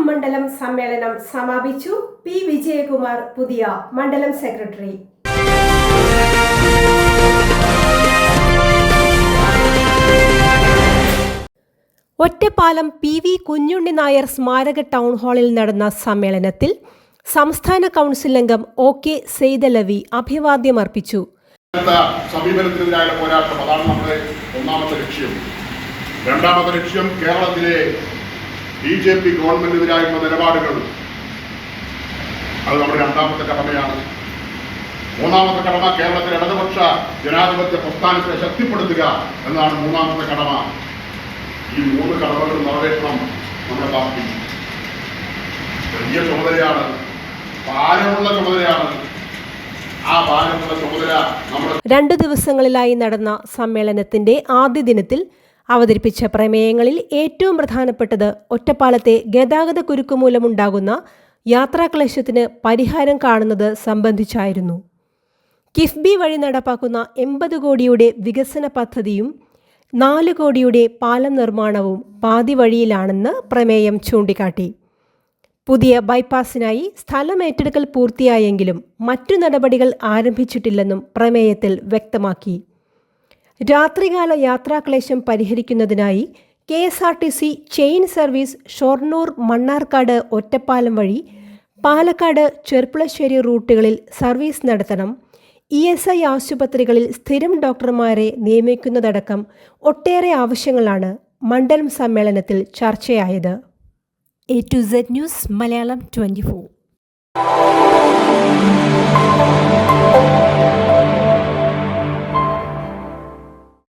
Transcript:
സമ്മേളനം സമാപിച്ചു. പി. വിജയകുമാർ പുതിയ മണ്ഡലം secretary. Ottapalam P. V. Kunjunni Nair സ്മാരക ടൗൺ ഹാളിൽ നടന്ന സമ്മേളനത്തിൽ സംസ്ഥാന കൗൺസിൽ അംഗം ഒ. കെ. സെയ്തലവി അഭിവാദ്യം അർപ്പിച്ചു. സമീപനത്തിനെതിരായ പോരാട്ടം അതാണ് നമ്മുടെ ഒന്നാമത്തെ ലക്ഷ്യം. രണ്ടാമത്തെ ലക്ഷ്യം കേരളത്തിലെ ബി ജെ പി ഗവൺമെന്റിനെതിരായുള്ള നിലപാടുകൾ. അത് നമ്മുടെ രണ്ടാമത്തെ കടമയാണ്. മൂന്നാമത്തെ കടമ കേരളത്തിലെ ഇടതുപക്ഷ ജനാധിപത്യ പ്രസ്ഥാനത്തെ ശക്തിപ്പെടുത്തുക എന്നാണ് മൂന്നാമത്തെ കടമ. ഈ മൂന്ന് കടമകൾ നിറവേറ്റണം നമ്മുടെ പാർട്ടി. വലിയ ചുമതലയാണ്. ഭാരമുള്ള ചുമതലയാണ്. രണ്ടു ദിവസങ്ങളിലായി നടന്ന സമ്മേളനത്തിന്റെ ആദ്യ ദിനത്തിൽ അവതരിപ്പിച്ച പ്രമേയങ്ങളിൽ ഏറ്റവും പ്രധാനപ്പെട്ടത് ഒറ്റപ്പാലത്തെ ഗതാഗത കുരുക്ക് മൂലമുണ്ടാകുന്ന യാത്രാക്ലേശത്തിന് പരിഹാരം കാണുന്നത് സംബന്ധിച്ചായിരുന്നു. കിഫ്ബി വഴി നടപ്പാക്കുന്ന എൺപത് കോടിയുടെ വികസന പദ്ധതിയും നാല് കോടിയുടെ പാലം നിർമ്മാണവും പാതി വഴിയിലാണെന്ന് പ്രമേയം ചൂണ്ടിക്കാട്ടി. പുതിയ ബൈപ്പാസിനായി സ്ഥലമേറ്റെടുക്കൽ പൂർത്തിയായെങ്കിലും മറ്റു നടപടികൾ ആരംഭിച്ചിട്ടില്ലെന്നും പ്രമേയത്തിൽ വ്യക്തമാക്കി. രാത്രികാല യാത്രാക്ലേശം പരിഹരിക്കുന്നതിനായി K S R T C chain service Shoranur Mannarkkad Ottapalam വഴി പാലക്കാട് ചെർപ്പുളശ്ശേരി റൂട്ടുകളിൽ സർവീസ് നടത്തണം. ഇ എസ് ഐ ആശുപത്രികളിൽ സ്ഥിരം ഡോക്ടർമാരെ നിയമിക്കുന്നതടക്കം ഒട്ടേറെ ആവശ്യങ്ങളാണ് മണ്ഡലം സമ്മേളനത്തിൽ ചർച്ചയായത്. A to Z news Malayalam twenty four.